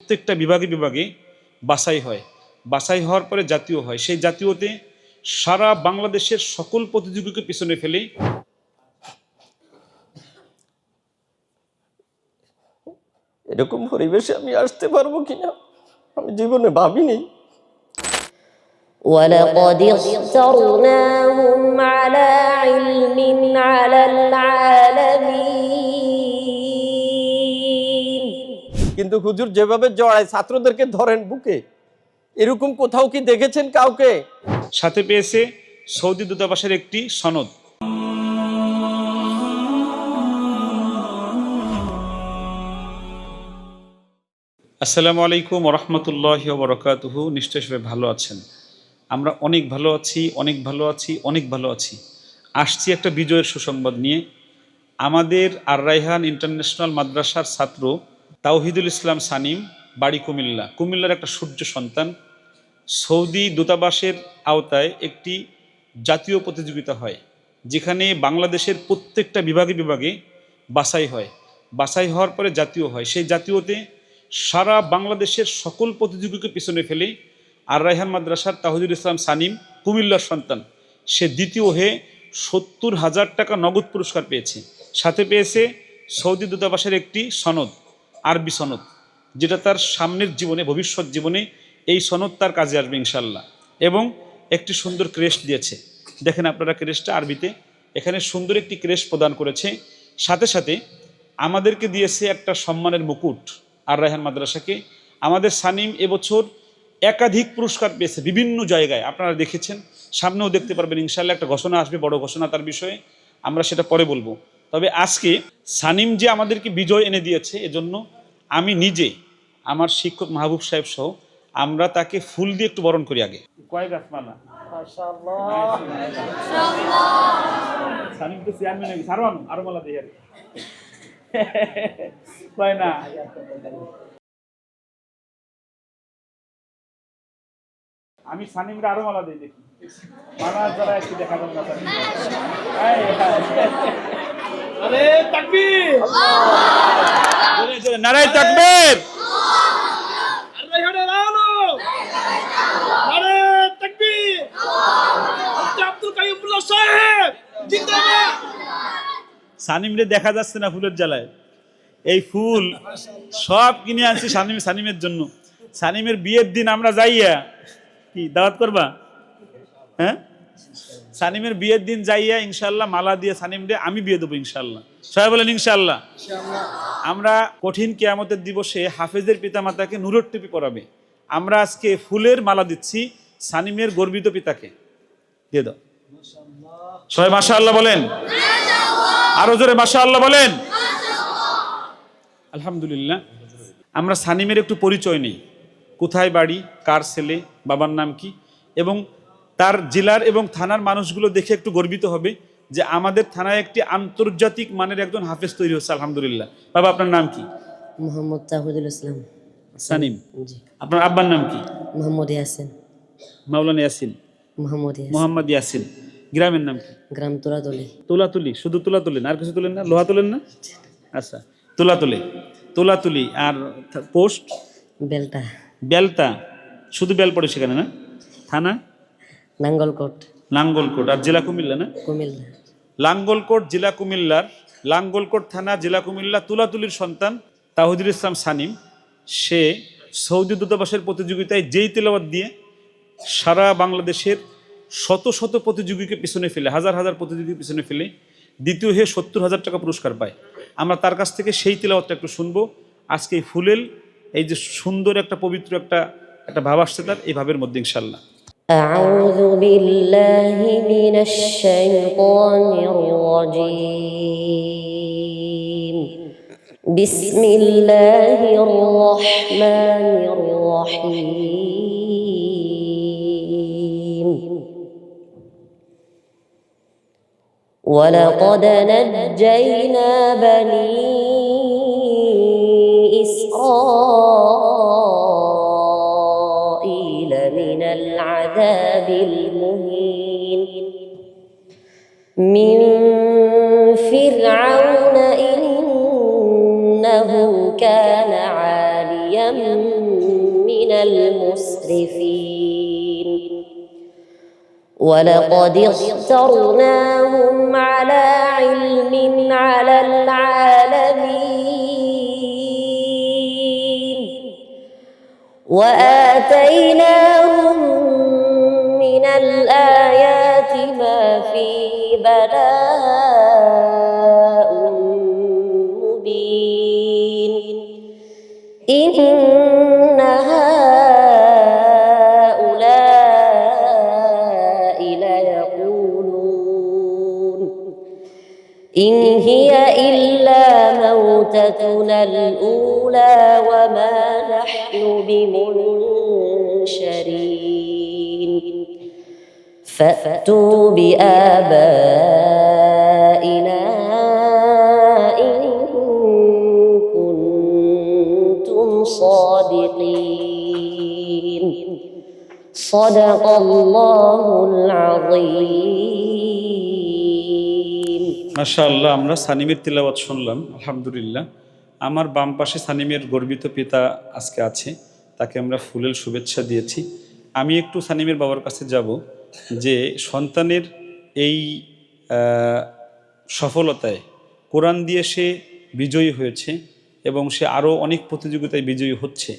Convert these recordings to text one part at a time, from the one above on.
প্রত্যেকটা বিভাগে বিভাগে বাছাই হয় বাছাই হওয়ার পরে জাতীয় হয় সেই জাতীয়তে সারা বাংলাদেশের সকল প্রতিযোগীকে পিছনে ফেলে এরকম পরিবেশে আমি আসতে পারবো কিনা আমি জীবনে ভাবিনি ولقد اخترناهم على علم على العالمين কিন্তু হুজুর যেভাবে জড়ায় ছাত্রদেরকে ধরেন বুকে, এরকম কোথাও কি দেখেছেন কাউকে? সাথে পেয়েছে সৌদি দূতাবাসের একটি সনদ। আসসালামু আলাইকুম রহমতুল্লাহ বরকাতুহু নিশ্চয় সবাই ভালো আছেন। আমরা অনেক ভালো আছি, অনেক ভালো আছি, অনেক ভালো আছি। আসছি একটা বিজয়ের সুসংবাদ নিয়ে। আমাদের আর রাইহান ইন্টারন্যাশনাল মাদ্রাসার ছাত্র তাওহিদুল ইসলাম সানিম, বাড়ি কুমিল্লা। কুমিল্লার একটা সূর্য সন্তান। সৌদি দূতাবাসের আওতায় একটি জাতীয় প্রতিযোগিতা হয়, যেখানে বাংলাদেশের প্রত্যেকটা বিভাগে বিভাগে বাছাই হয়। বাছাই হওয়ার পরে জাতীয় হয়। সেই জাতীয়তে সারা বাংলাদেশের সকল প্রতিযোগীকে পিছনে ফেলে আর রায়হান মাদ্রাসার তাহিদুল ইসলাম সানিম, কুমিল্লার সন্তান, সে দ্বিতীয় হয়ে সত্তর হাজার টাকা নগদ পুরস্কার পেয়েছে। সাথে পেয়েছে সৌদি দূতাবাসের একটি সনদ। আরবি সনদ, যেটা তার সামনের জীবনে, ভবিষ্যৎ জীবনে এই সনদ তার কাজে আসবে ইনশাল্লাহ এবং একটি সুন্দর ক্রেস্ট দিয়েছে। দেখেন আপনারা ক্রেস্টটা আরবিতে, এখানে সুন্দর একটি ক্রেস্ট প্রদান করেছে। সাথে সাথে আমাদেরকে দিয়েছে একটা সম্মানের মুকুট আর রায়হান মাদ্রাসাকে। আমাদের সানিম এবছর একাধিক পুরস্কার পেয়েছে বিভিন্ন জায়গায়। আপনারা দেখেছেন, সামনেও দেখতে পারবেন ইনশাল্লাহ একটা ঘোষণা আসবে, বড় ঘোষণা তার বিষয়ে। আমরা সেটা পরে বলব। তবে আজকে সানিম যে আমাদেরকে বিজয় এনে দিয়েছে, এজন্য আমি নিজে আমার শিক্ষক মাহবুব সাহেব সহ আমরা তাকে ফুল দিয়ে একটু বরণ করি আগে। কয় না? আমি সানিমরে আরও মালা দিই দেখি। মালা যারা একটু দেখা যাবে না নারায় তাকবীর। জিন্দাবাদ। সানিমরে দেখা যাচ্ছে না ফুলের জ্বালায়। এই ফুল সব কিনে আনছি সানিম সানিমের জন্য। সানিমের বিয়ের দিন আমরা যাইয়া কি দাওয়াত করবা? হ্যাঁ? সানিমের বিয়ের দিন যাইয়া ইনশাল্লাহ মালা দিয়ে সানিমরে আমি বিয়ে দেবো ইনশাল্লাহ সবাই বলেন ইনশাল্লাহ আমরা কঠিন কেয়ামতের দিবসে হাফেজের পিতামাতাকে নূরের টুপি পরাবে। আমরা আজকে ফুলের মালা দিচ্ছি সানিমের গর্বিত পিতাকে। দিয়ে দাও। সবাই মাশা আল্লাহ বলেন আরও জোরে মাশা আল্লাহ বলেন আলহামদুলিল্লাহ। আমরা সানিমের একটু পরিচয় নেই। কোথায় বাড়ি কার ছেলে বাবার নাম কি? এবং তার জেলার এবং থানার মানুষগুলো দেখে একটু গর্বিত হবে যে আমাদের থানায় একটি আন্তর্জাতিক মানের একজন হাফেজ তৈরি হচ্ছে আলহামদুলিল্লাহ। বাবা আপনার নাম কি? মোহাম্মদ তাহুদুল ইসলাম। সানিম। আপনার আব্বার নাম কি? মোহাম্মদ ইয়াসিন। মাওলানা ইয়াসিন। মোহাম্মদ ইয়াসিন। মোহাম্মদ ইয়াসিন। গ্রামের নাম কি? গ্রাম তোরাতলি তোলা তুলি শুধু তোলা তুলেন আর কিছু তুলেন না? লোহা তুলেন না? আচ্ছা তোলা তুলে তোলা তুলি আর পোস্ট? বেলটা। বেলতা শুধু বেল পড়ে সেখানে না? থানা? নাঙ্গলকোট। লাঙ্গলকোট আর জেলা কুমিল্লা না? কুমিল্লা। লাঙ্গলকোট জেলা কুমিল্লার লাঙ্গলকোট থানা জেলা কুমিল্লা তুলাতুলির সন্তান তাহুদুল ইসলাম সানিম। সে সৌদি দূতাবাসের প্রতিযোগিতায় যেই তেলাওয়াত দিয়ে সারা বাংলাদেশের শত শত প্রতিযোগীকে পিছনে ফেলে হাজার হাজার প্রতিযোগীকে পিছনে ফেলে দ্বিতীয় হয়ে সত্তর হাজার টাকা পুরস্কার পায়। আমরা তার কাছ থেকে সেই তেলাওয়াতটা একটু শুনব। আজকে এই ফুলেল এই যে সুন্দর একটা পবিত্র একটা একটা ভাব আসছে তার এই ভাবের মধ্যে ইনশাল্লাহ أعوذ بالله من الشيطان الرجيم. بسم الله الرحمن الرحيم. ولقد نجينا بني المهين من فرعون إنه كان عاليا من المسرفين. ولقد اخترناهم على علم على العالمين. وآتيناهم الآيات ما فيه بلاء مبين. إن هؤلاء ليقولون. إن هي إلا موتتنا الأولى وما نحن بمنشرين. فأتوا بآبائنا إن كنتم صادقين صدق الله العظيم মাশাআল্লাহ আমরা সানিমের তিলাওয়াত শুনলাম আলহামদুলিল্লাহ আমার বাম পাশে সানিমের গর্বিত পিতা আজকে আছে তাকে আমরা ফুলের শুভেচ্ছা দিয়েছি আমি একটু সানিমের বাবার কাছে যাব যে সন্তানের এই সফলতায় কোরআন দিয়ে সে বিজয়ী হয়েছে এবং সে আরও অনেক প্রতিযোগিতায় বিজয়ী হচ্ছে।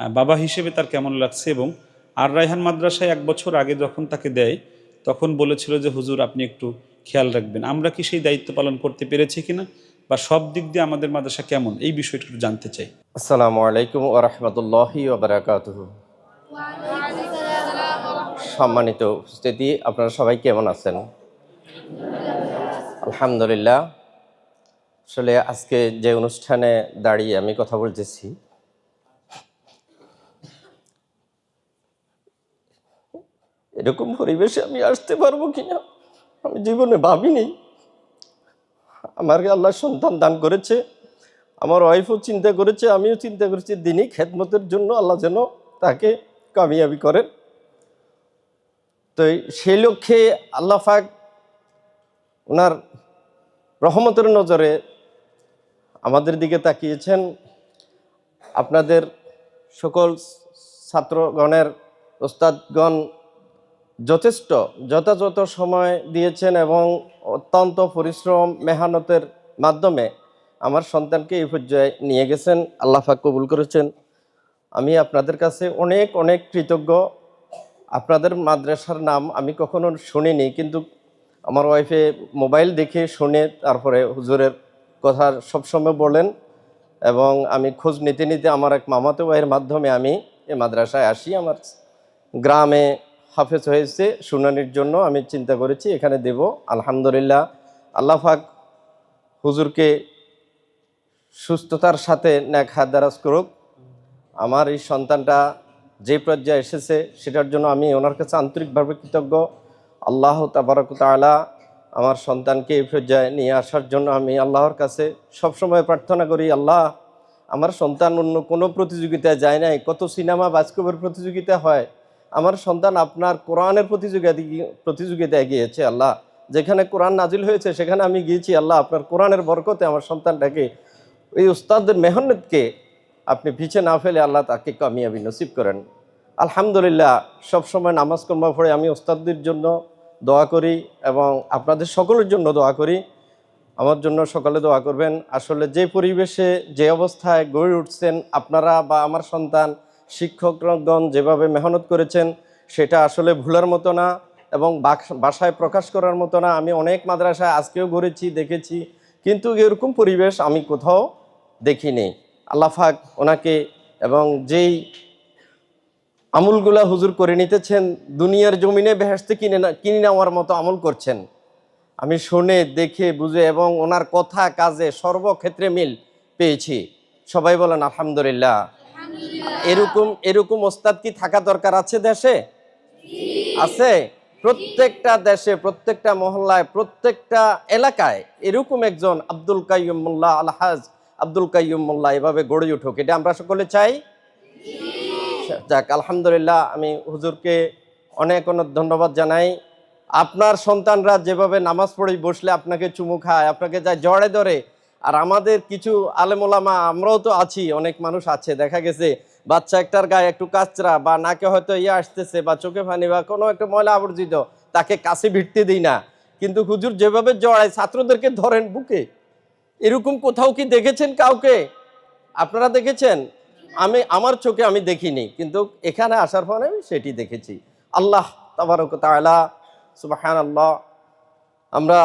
বাবা হিসেবে তার কেমন লাগছে এবং আর রায়হান মাদ্রাসায় এক বছর আগে যখন তাকে দেয়, তখন বলেছিল যে, হুজুর, আপনি একটু খেয়াল রাখবেন। আমরা কি সেই দায়িত্ব পালন করতে পেরেছি কিনা বা সব দিক দিয়ে আমাদের মাদ্রাসা কেমন? এই বিষয়টা একটু জানতে চাই। আসসালামু আলাইকুম ও রহমতুল্লাহি ওবরাকাতুহ সম্মানিত উপস্থিতি। আপনারা সবাই কেমন আছেন? আলহামদুলিল্লাহ। আসলে আজকে যে অনুষ্ঠানে দাঁড়িয়ে আমি কথা বলতেছি, এরকম পরিবেশে আমি আসতে পারব কিনা আমি জীবনে ভাবিনি। আমাকে আল্লাহ সন্তান দান করেছে, আমার ওয়াইফও চিন্তা করেছে, আমিও চিন্তা করেছি দিনই খেদমতের জন্য আল্লাহ যেন তাকে কামিয়াবি করেন। তো সেই লক্ষ্যে আল্লাহ পাক ওনার রহমতের নজরে আমাদের দিকে তাকিয়েছেন। আপনাদের সকল ছাত্রগণের ওস্তাদগণ যথেষ্ট যথাযথ সময় দিয়েছেন এবং অত্যন্ত পরিশ্রম, মেহনতের মাধ্যমে আমার সন্তানকে এই পর্যায়ে নিয়ে গেছেন। আল্লাহাক কবুল করেছেন। আমি আপনাদের কাছে অনেক অনেক কৃতজ্ঞ। আপনাদের মাদ্রাসার নাম আমি কখনো শুনিনি, কিন্তু আমার ওয়াইফে মোবাইল দেখে শুনে তারপরে হুজুরের কথা সবসময় বলেন এবং আমি খোঁজ নিতে নিতে আমার এক মামাতো ভাইয়ের মাধ্যমে আমি এই মাদ্রাসায় আসি। আমার গ্রামে হাফেজ হয়েছে, শুনানির জন্য আমি চিন্তা করেছি, এখানে দেব। আলহামদুলিল্লাহ, আল্লাহ পাক হুজুরকে সুস্থতার সাথে ন্যাক হাত দারাজ করুক। আমার এই সন্তানটা যে পর্যায়ে এসেছে, সেটার জন্য আমি ওনার কাছে আন্তরিকভাবে কৃতজ্ঞ। আল্লাহ তাবারক তাআলা আমার সন্তানকে এই পর্যায়ে নিয়ে আসার জন্য আমি আল্লাহর কাছে সবসময় প্রার্থনা করি, আল্লাহ, আমার সন্তান অন্য কোনো প্রতিযোগিতায় যায় নাই, কত সিনেমা বাস্কবের প্রতিযোগিতা হয়, আমার সন্তান আপনার কোরআনের প্রতিযোগিতা প্রতিযোগিতায় গিয়েছে, আল্লাহ, যেখানে কোরআন নাজিল হয়েছে, সেখানে আমি গিয়েছি, আল্লাহ, আপনার কোরআনের বরকতে আমার সন্তানটাকে, ওই উস্তাদের মেহনতকে আপনি পিছে না ফেলে আল্লাহ তাকে কামিয়াবি নসিব করেন। আলহামদুলিল্লাহ, সবসময় নামাজ কর্মা পড়ে আমি ওস্তাদদের জন্য দোয়া করি এবং আপনাদের সকলের জন্য দোয়া করি। আমার জন্য সকালে দোয়া করবেন। আসলে যে পরিবেশে, যে অবস্থায় গড়ে উঠছেন আপনারা বা আমার সন্তান, শিক্ষকগণ যেভাবে মেহনত করেছেন, সেটা আসলে ভুলার মতো না এবং বাসায় প্রকাশ করার মতো না। আমি অনেক মাদ্রাসায় আজকেও ঘুরেছি, দেখেছি। কিন্তু এরকম পরিবেশ আমি কোথাও দেখিনি। আল্লাহাক ওনাকে এবং যেই আমুলগুলা হুজুর করে নিতেছেন দুনিয়ার জমিনে বেহেস্তে কিনে না কিনে নেওয়ার মতো আমল করছেন। আমি শুনে দেখে বুঝে এবং ওনার কথা কাজে সর্বক্ষেত্রে মিল পেয়েছি। সবাই বলেন আলহামদুলিল্লাহ। এরকম এরকম ওস্তাদ কি থাকা দরকার আছে দেশে? আছে? প্রত্যেকটা দেশে প্রত্যেকটা মহল্লায় প্রত্যেকটা এলাকায় এরকম একজন আব্দুল কাইম মোল্লা আলহাজ আব্দুল কাইম মোল্লা এভাবে গড়ে উঠুক। এটা আমরা সকলে চাই। যাক, আলহামদুলিল্লাহ, আমি হুজুরকে অনেক অনেক ধন্যবাদ জানাই। আপনার সন্তানরা যেভাবে নামাজ পড়ে বসলে আপনাকে চুমু খায়, আপনাকে যা জড়ে ধরে, আর আমাদের কিছু আলেমোলামা, আমরাও তো আছি, অনেক মানুষ আছে, দেখা গেছে, বাচ্চা একটার গায়ে একটু কাচরা, বা নাকে হয়তো ইয়ে আসতেছে, বা চোখে পানি, বা কোনো একটা ময়লা আবর্জিত, তাকে কাছে ভিড়তে দিই না। কিন্তু হুজুর যেভাবে জড়ায়, ছাত্রদেরকে ধরেন বুকে। এরকম কোথাও কি দেখেছেন কাউকে? আপনারা দেখেছেন? আমি, আমার চোখে আমি দেখিনি, কিন্তু এখানে আসার পরে আমি সেটি দেখেছি। আল্লাহ তাবারক তাআলা সুবাহান আল্লাহ আমরা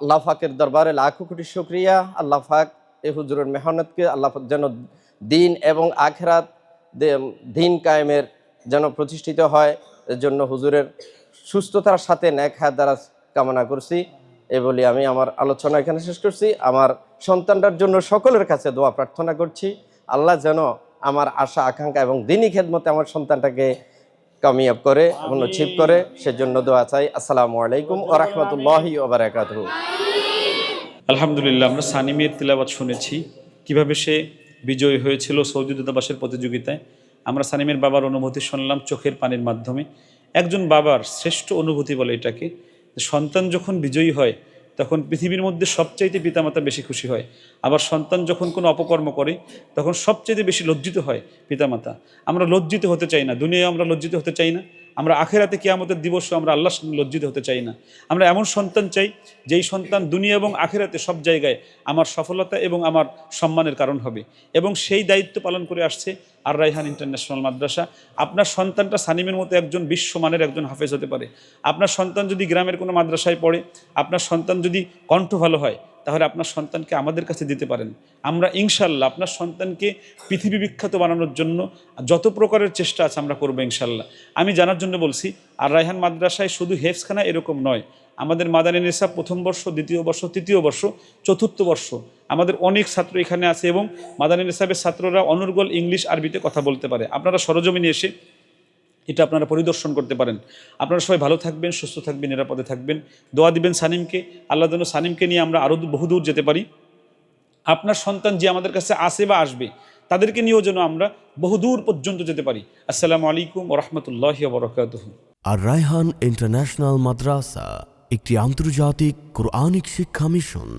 আল্লাহ ফাকের দরবারে লাখো কোটি শুক্রিয়া। আল্লাহ ফাক এই হুজুরের মেহনতকে আল্লাহ যেন দিন এবং আখেরাত দিন কায়েমের যেন প্রতিষ্ঠিত হয়, এর জন্য হুজুরের সুস্থতার সাথে ন্যাক দ্বারা কামনা করছি। এ বলি আমি আমার আলোচনা এখানে শেষ করছি। আমার সন্তানটার জন্য সকলের কাছে দোয়া প্রার্থনা করছি। আল্লাহ যেন আমার আশা আকাঙ্ক্ষা এবং দিনই খেদমতে আমার সন্তানটাকে কামিয়াব করে এবং নছিব করে সেজন্য দোয়া চাই। আসসালামু আলাইকুম ও রহমতুল্লাহি ওবরাকাতুহু আলহামদুলিল্লাহ আমরা সানিমের তিলাবাত শুনেছি। কীভাবে সে বিজয়ী হয়েছিল সৌদি দূতাবাসের প্রতিযোগিতায় আমরা সানিমের বাবার অনুভূতি শুনলাম চোখের পানির মাধ্যমে। একজন বাবার শ্রেষ্ঠ অনুভূতি বলে এটাকে সন্তান যখন বিজয়ী হয় তখন পৃথিবীর মধ্যে সবচাইতে পিতামাতা বেশি খুশি হয়। আবার সন্তান যখন কোনো অপকর্ম করে, তখন সবচাইতে বেশি লজ্জিত হয় পিতামাতা। আমরা লজ্জিত হতে চাই না। দুনিয়ায় আমরা লজ্জিত হতে চাই না। আমরা আখেরাতে আমাদের দিবস আমরা আল্লাহর সামনে লজ্জিত হতে চাই না। আমরা এমন সন্তান চাই, যেই সন্তান দুনিয়া এবং আখেরাতে সব জায়গায় আমার সফলতা এবং আমার সম্মানের কারণ হবে। এবং সেই দায়িত্ব পালন করে আসছে আর রাইহান ইন্টারন্যাশনাল মাদ্রাসা। আপনার সন্তানটা সানিমের মতো একজন বিশ্বমানের একজন হাফেজ হতে পারে। আপনার সন্তান যদি গ্রামের কোনো মাদ্রাসায় পড়ে, আপনার সন্তান যদি কণ্ঠ ভালো হয় তাহলে আপনার সন্তানকে আমাদের কাছে দিতে পারেন। আমরা ইনশাল্লাহ আপনার সন্তানকে পৃথিবী বিখ্যাত বানানোর জন্য যত প্রকারের চেষ্টা আছে আমরা করব ইনশাল্লাহ। আমি জানার জন্য বলছি, আর রায়হান মাদ্রাসায় শুধু হেফসখানা এরকম নয়, আমাদের মাদানী নিসাব প্রথম বর্ষ, দ্বিতীয় বর্ষ, তৃতীয় বর্ষ, চতুর্থ বর্ষ, আমাদের অনেক ছাত্র এখানে আছে এবং মাদানী নিসাবের ছাত্ররা অনর্গল ইংলিশ আরবিতে কথা বলতে পারে। আপনারা সরজমিনে এসে এটা আপনারা পরিদর্শন করতে পারেন। আপনারা সবাই ভালো থাকবেন, সুস্থ থাকবেন, নিরাপদে থাকবেন। দোয়া দিবেন সানিমকে। আল্লাহ যেন সানিমকে নিয়ে আমরা আরও বহুদূর যেতে পারি। আপনার সন্তান যে আমাদের কাছে আসে বা আসবে, তাদেরকে নিয়েও যেন আমরা বহুদূর পর্যন্ত যেতে পারি। আসসালামু আলাইকুম ওরহমতুল্লাহ বরকাতহ। আর রায়হান ইন্টারন্যাশনাল মাদ্রাসা, একটি আন্তর্জাতিক কোরআনিক শিক্ষা মিশন।